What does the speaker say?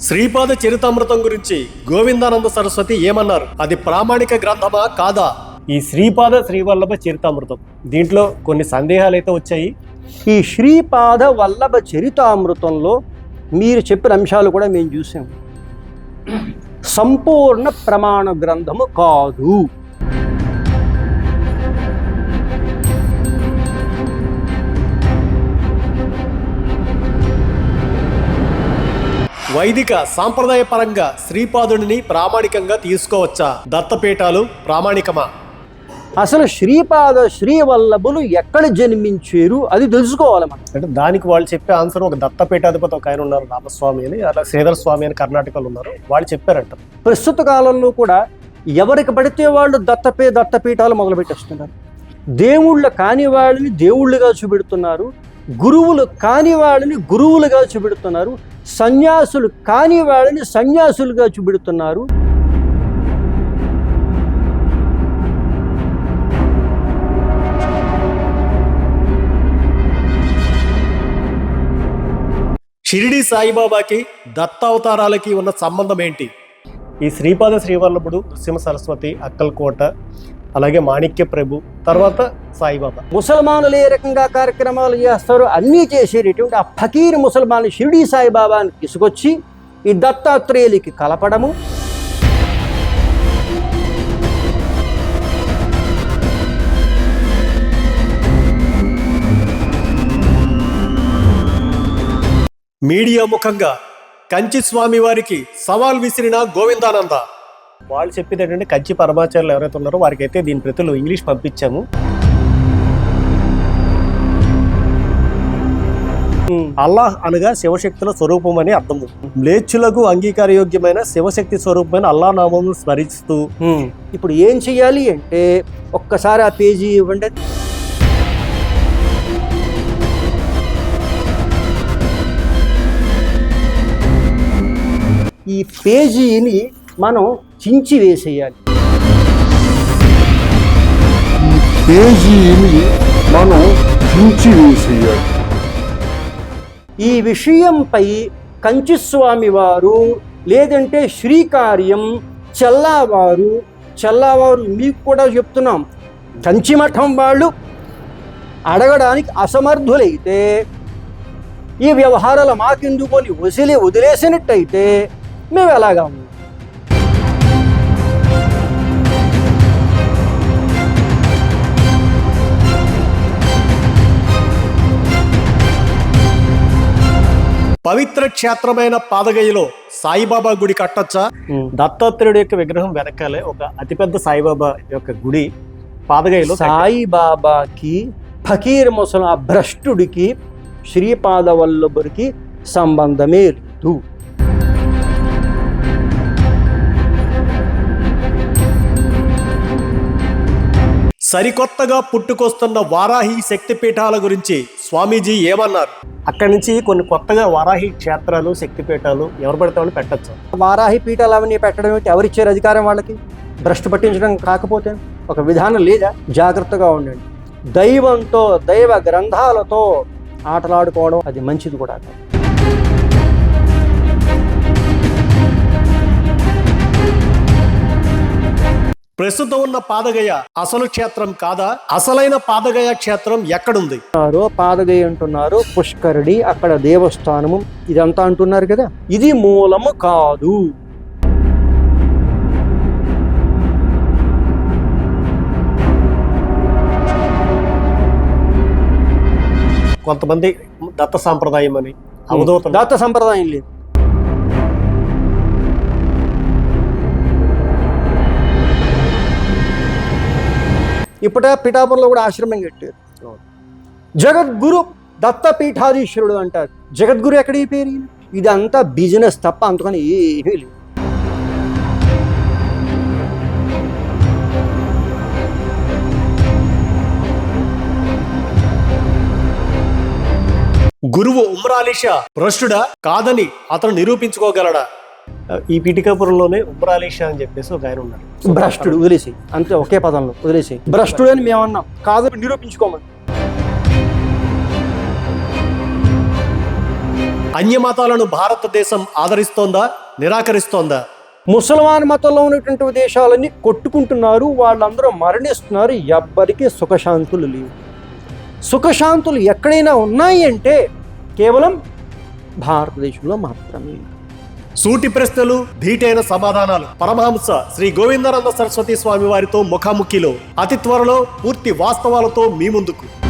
శ్రీపాద చరితామృతం గురించి గోవిందానంద సరస్వతి ఏమన్నారు? అది ప్రామాణిక గ్రంథమా కాదా? ఈ శ్రీపాద శ్రీవల్లభ చరితామృతం. దీంట్లో కొన్ని సందేహాలు అయితే వచ్చాయి. ఈ శ్రీపాద వల్లభ చరితామృతంలో మీరు చెప్పిన అంశాలు కూడా మేము చూసాం. సంపూర్ణ ప్రమాణ గ్రంథము కాదు. వైదిక సాంప్రదాయ పరంగా శ్రీపాదుడిని ప్రామాణికంగా తీసుకోవచ్చా? దత్తపీఠాలు ప్రామాణికమా? అసలు శ్రీపాద శ్రీవల్లభులు ఎక్కడ జన్మించారు? అది తెలుసుకోవాలి మనం. అంటే దానికి వాళ్ళు చెప్పే ఆన్సర్ ఒక దత్తపీఠాధిపతి ఒక ఆయన ఉన్నారు రామస్వామి అని అలా శ్రీధర స్వామి అని కర్ణాటకలో ఉన్నారు. వాళ్ళు చెప్పారంట. ప్రస్తుత కాలంలో కూడా ఎవరికి పడితే వాళ్ళు దత్తపే దత్తపీఠాలు మొదలుపెట్టేస్తున్నారు. దేవుళ్ళ కాని వాళ్ళని దేవుళ్ళుగా చూపెడుతున్నారు. గురువులు కాని వాళ్ళని గురువులుగా చూపెడుతున్నారు సన్యాసులు కాని వాళ్ళని సన్యాసులుగా చూపెడుతున్నారు. షిరిడి సాయిబాబాకి దత్తావతారాలకి ఉన్న సంబంధం ఏంటి? ఈ శ్రీపాద శ్రీవల్లభుడు నృసింహ సరస్వతి అక్కల్కోట అలాగే మాణిక్య ప్రభు తర్వాత సాయిబాబా. ముసల్మానులు ఏ రకంగా కార్యక్రమాలు చేస్తారో అన్నీ చేసేటటువంటి ఆ ఫకీర్ ముసల్మాన్ షిరిడి సాయిబాబాని తీసుకొచ్చి ఈ దత్తాత్రేయులకి కలపడము. మీడియా ముఖంగా కంచి స్వామి వారికి సవాల్ విసిరిన గోవిందానంద. వాళ్ళు చెప్పేది ఏంటంటే కంచి పరమాచార్యులు ఎవరైతే ఉన్నారో వారికి అయితే దీని ప్రతులు ఇంగ్లీష్ పంపించాము. అల్లాహ్ అనగా శివశక్తుల స్వరూపం అని అర్థము మ్లేచ్చులకు అంగీకారయోగ్యమైన శివశక్తి స్వరూపమైన అల్లా నామము స్మరిస్తూ ఇప్పుడు ఏం చెయ్యాలి అంటే ఒక్కసారి ఆ పేజీ ఇవ్వండి. ఈ పేజీని మనం చించి వేసేయాలి. పేజీని మనం చించి వేసేయాలి. ఈ విషయంపై కంచిస్వామి వారు లేదంటే శ్రీకార్యం చెల్లావారు చెల్లావారు మీకు కూడా చెప్తున్నాం. కంచిమఠం వాళ్ళు అడగడానికి అసమర్థులైతే ఈ వ్యవహారాలు మాకెందుకొని వదిలి వదిలేసినట్టయితే మేము ఎలాగా పవిత్ర క్షేత్రమైన పాదగయ్యలో సాయిబాబా గుడి కట్టొచ్చా? దత్తాత్రేయుడి యొక్క విగ్రహం వెనకాలే ఒక అతిపెద్ద సాయిబాబా యొక్క గుడి పాదగయ్యలో. సాయిబాబాకి ఫకీర్ ముసలం ఆ భ్రష్టుడికి శ్రీపాద వల్లభుడికి సంబంధమే లేదు. సరికొత్తగా పుట్టుకొస్తున్న వారాహి శక్తిపీఠాల గురించి స్వామీజీ ఏమన్నారు? అక్కడి నుంచి కొన్ని కొత్తగా వారాహి క్షేత్రాలు శక్తిపీఠాలు ఎవరు పడితే వాళ్ళు పెట్టచ్చు. వారాహి పీఠాలు అవన్నీ పెట్టడం ఏంటి ఎవరిచ్చారు అధికారం వాళ్ళకి? భ్రష్టు పట్టించడం కాకపోతే ఒక విధానం లేదా? జాగ్రత్తగా ఉండండి. దైవంతో దైవ గ్రంథాలతో ఆటలాడుకోవడం అది మంచిది కూడా ప్రస్తుతం ఉన్న పాదగయ అసలు క్షేత్రం కాదా? అసలైన పాదగయ క్షేత్రం ఎక్కడుంది? పాదగయ అంటున్నారు పుష్కరిణి అక్కడ దేవస్థానము ఇదంతా అంటున్నారు కదా? ఇది మూలము కాదు. కొంతమంది దత్త సాంప్రదాయం అని అవధూతలు. దత్త సంప్రదాయం లేదు. ఇప్పుడ పిఠాపురంలో కూడా ఆశ్రమం కట్టారు జగద్గురు దత్తపీఠాధీశ్వరుడు అంటారు. జగద్గురు ఎక్కడ ఈ పేరు? ఇదంతా బిజినెస్ తప్ప అంతకని ఏమీ లేదు. గురువు ఉమ్రాలిషా భ్రష్టుడా? కాదని అతను నిరూపించుకోగలడా? ఈ పిటికాపురంలోనే ఉమ్రాలిషా అని చెప్పేసి ఒక ఆయన ఉన్నాడు. భ్రష్టుడు వదిలేసి అంతే ఒకే పదంలో వదిలేసి భ్రష్టుడు అని మేము అన్నాం కాదని నిరూపించుకోమని. అన్యమతాలను భారతదేశం ఆదరిస్తోందా నిరాకరిస్తోందా? ముసల్మాన్ మతంలో ఉన్నటువంటి దేశాలన్నీ కొట్టుకుంటున్నారు వాళ్ళందరూ మరణిస్తున్నారు ఎవ్వరికీ సుఖశాంతులు లేవు. సుఖశాంతులు ఎక్కడైనా ఉన్నాయి అంటే కేవలం భారతదేశంలో మాత్రమే. సూటి ప్రశ్నలు ధీటైన సమాధానాలు. పరమహంస శ్రీ గోవిందానంద సరస్వతి స్వామి వారితో ముఖాముఖిలో అతి త్వరలో పూర్తి వాస్తవాలతో మీ ముందుకు.